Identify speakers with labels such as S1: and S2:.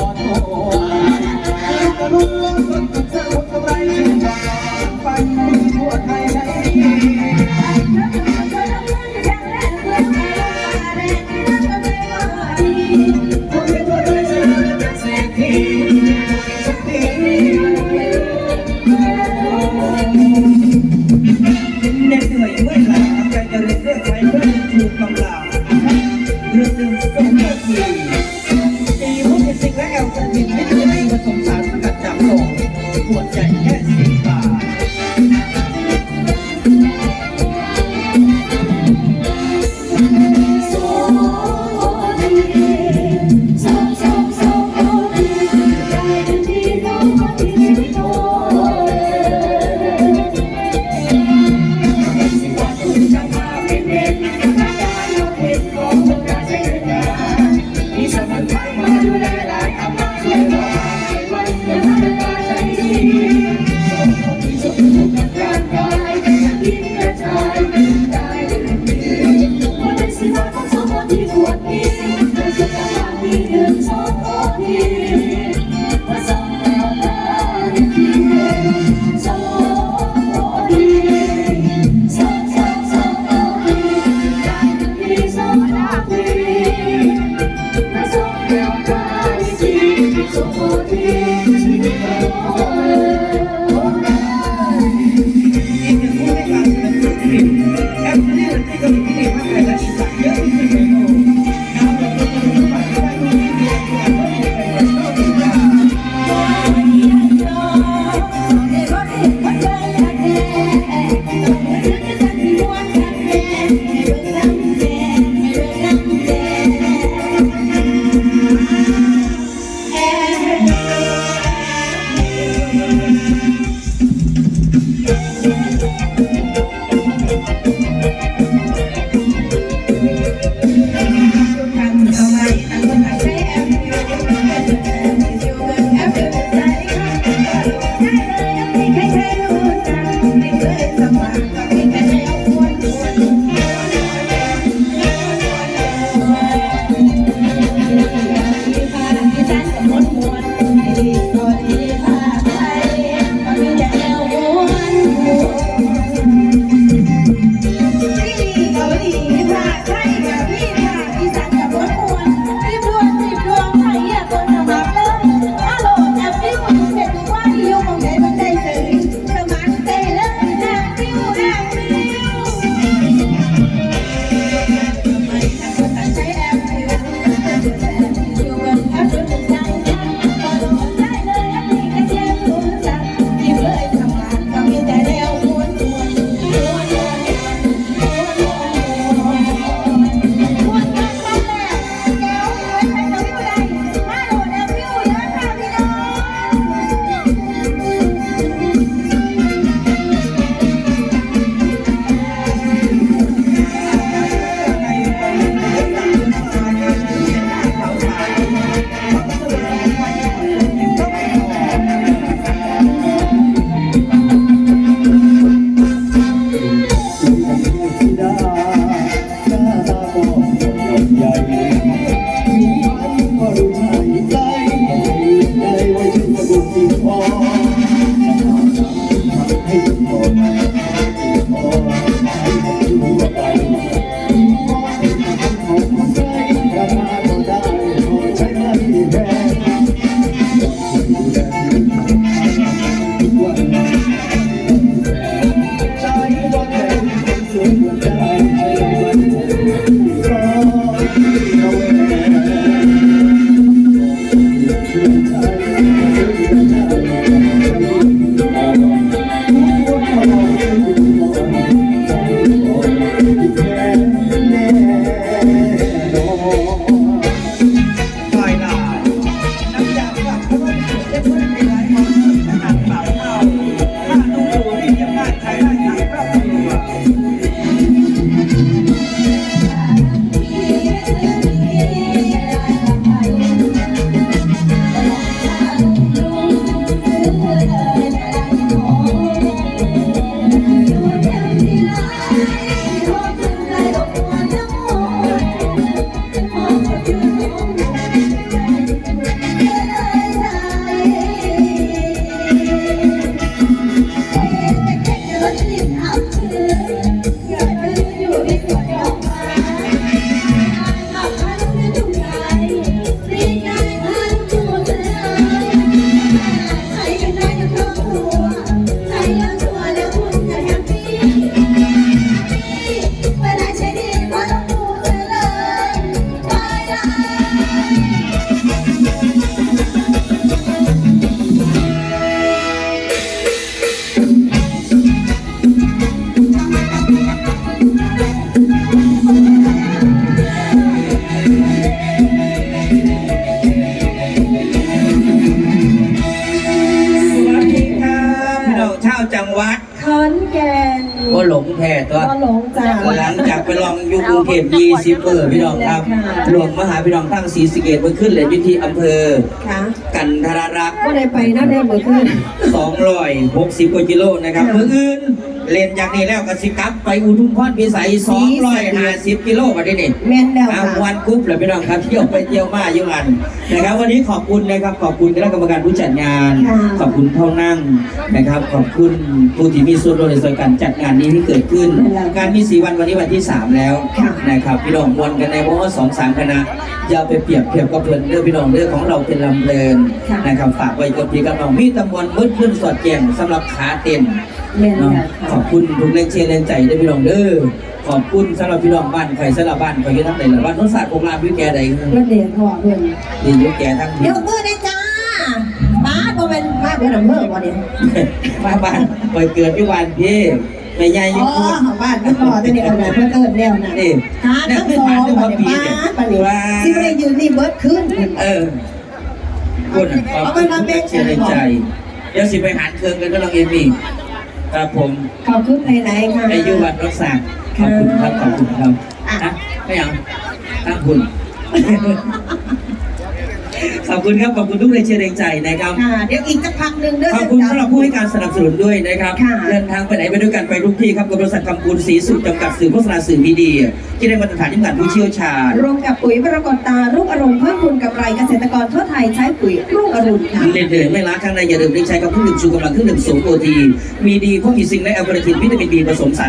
S1: อโทษกระรู้ค
S2: แล อี
S1: หลงแท้ตัว
S2: ก็หลงจ้า
S1: หลังจากไปลองอยู่กรุงเทพ20เออพี่น้องครับ
S2: ค่ะ
S1: หลวงมหาพี่น้องตั้งศรีสะเกดมาขึ้นเลยอยู่ที่อำเภอ
S2: ค่ะ
S1: กันทรรักษ์
S2: ก็ได้ไปนั่นได้เหมือนขึ้น
S1: 260กว่ากิโลนะครับ
S2: ค่ะ
S1: มืออื่น เล่นจากนี้แล้วก็สิกลับไปอุทุมพรพิสัย250กิโลมาได้นี่
S2: แม่นแล้ว
S1: อ่า
S2: ค่ะ
S1: วันกรุ๊ปเลยพี่น้องครับเที่ยวไปเที่ยวมาอยู่กันนะครับ วันนี้ขอบคุณนะครับขอบคุณคณะกรรมการผู้จัดงาน
S2: ค่ะ
S1: ขอบคุณเท่านั่งนะครับ ขอบคุณผู้ที่มีส่วนร่วมในส่วนการจัดงานนี้ที่เกิดขึ้นงานมีสีวันวันนี้วันที่3แล้ว
S2: ค่ะ
S1: นะครับพี่น้องมวนกันในเพราะว่าสองสามคณะอย่าไปเปรียบเทียบกับเพื่อนเรื่องพี่น้องเรื่องของเราเป็นลำเพลิน
S2: ค่ะ
S1: นะครับฝากไว้กับพี่กับน้องมีตำบลมืดขึ้นสอดแจงสำหรับขาเต็ม
S2: แม่น
S1: เนาะ
S2: แล้ว
S1: ข
S2: ค่ะ
S1: อบคุณทุกแรงเชียร์แรงใจด้วยพี่น้องเด้อขอบคุณสำหรับพี่น้องบ้านใครสำหรับบ้านใครที่ทั้งไหนละบ้านโน้นศาสตร์โคงรามวิแกใด
S2: ก็เดียวพอเพื่อน
S1: ดีวิแกทั้ง
S2: เดี๋ยวมือนะจ้าป้าก็เป็นป้าเป็นอำเภอบ่เนี่ย
S1: มาบ้านไปเกิดที่วันพี่แม่ใหญ่
S2: อ๋
S1: ยิ่
S2: อง
S1: พูด
S2: ของบ้านก็พอจะเนี่ยเอาไหนเพื่อเอิญแล้วนะ
S1: นี่
S2: หาทั้งสองบ่เนี่ยป้าปะเนี่ยที่ไม่ได้ยืนนี่เบิร์ดขึ้น
S1: เออคุณขอบคุณทุกแรงเชียร์แรงใจ เดี๋ยวสิไปหารเครื่องกันก็ลองเอ็มมี่ ครับผม
S2: ขอบคุณไหนๆค่ะ
S1: ไอายุวัดรักษาขอบคุณครับขอบคุณครับนะไม่เอาตั้งคุณ ขอบคุณครับขอบคุณทุกแรงเชียร์แรงใจนะครับ
S2: ค่ะเดี๋ยวอีกสักพักหนึ่งเด้อ
S1: ขอบคุณสำหรับผู้ให้การสนับสนุนด้วยนะครับ
S2: ค่ะ
S1: เดินทางไปไหนไปด้วยกันไปทุกที่ครับกับบริษัทคำคูณสีสุขจำกัดสื่อโฆษณาสื่อมีเดีย ที่ได้มาตรฐานที่ผ่านผู้เชี่ยวชาญ
S2: รวมกับปุ๋ยปรากฏตารุ่งอรุณเพิ่มพูนกำไรเกษตรกรทั่วไทยใช้ปุ๋ยรุ่งอรุณค่ะ
S1: เด่นๆไม่ล้าข้างในอย่าดื่มได้ใช้กับเครื่องดื่มชูกำลังเครื่องดื่มสูงโปรตีนมีดีเพราะมีซิงค์และแอลกอริทินวิตามินบีผสมสาร